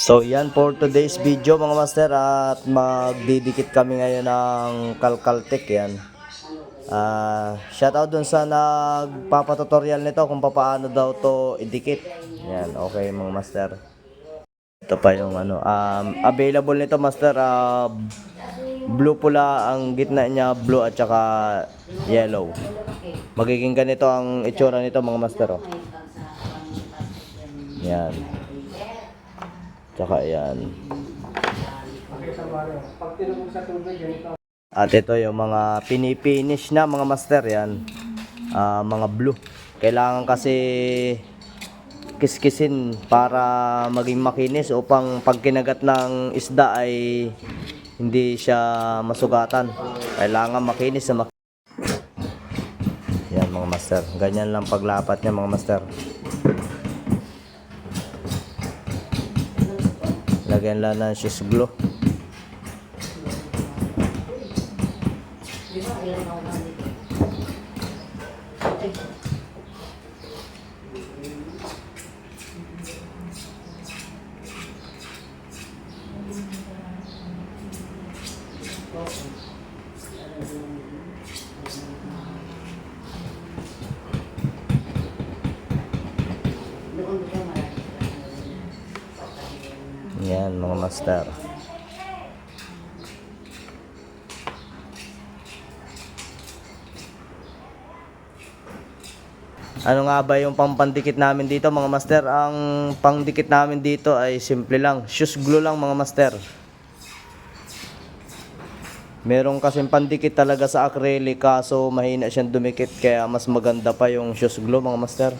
So yan for today's video mga master at magdidikit kami ngayon ng Calcaltech yan. Ah, shout out dun sa nagpapatutorial nito kung paano daw to idikit. Yan, okay mga master. Ito pa yung ano, um, available nito master ah, blue pula ang gitna niya blue at saka yellow. Magiging ganito ang itsura nito mga master oh. Yan. Tsaka yan. At ito yung mga pinipinish na mga master yan. Ah, mga blue. Kailangan kasi kiskisin para maging makinis upang pag kinagat ng isda ay hindi siya masugatan. Kailangan makinis sa mak- Yan mga master. Ganyan lang paglapat niya mga master. Lagyan lang ng shoes glue. Yan mga master. Ano nga ba yung pampandikit namin dito mga master? Ang pangdikit namin dito ay simple lang. Shoes glue lang mga master. Meron kasing pandikit talaga sa acrylic kaso mahina siyang dumikit kaya mas maganda pa yung shoes glue mga master.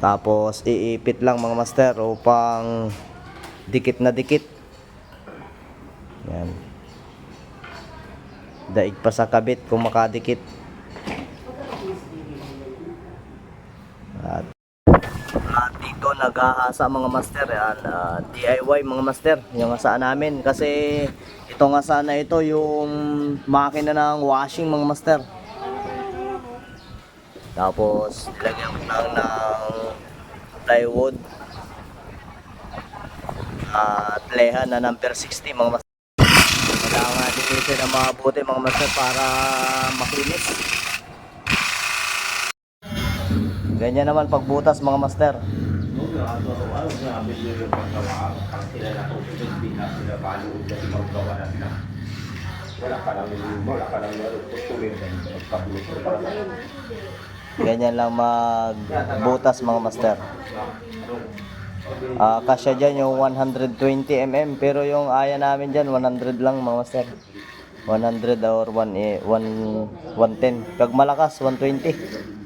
Tapos iipit lang mga master upang dikit na dikit. Yan. Daig pa sa kabit kung makadikit. At, dito nag-aasa mga master yan, ah, DIY mga master, yung asaan namin kasi ito nga sana ito yung makina ng washing mga master. Tapos nilagyan ko lang ng plywood at leha na number 60 mga master. Kailangan natin ito na mabuti mga master para makinis. Ganyan naman pagbutas mga master. Ganyan lang magbutas mga master. Ah, kasya dyan yung 120 mm pero yung aya namin dyan 100 lang mga master. 100 or 1 eh, 1 110. Pag malakas 120.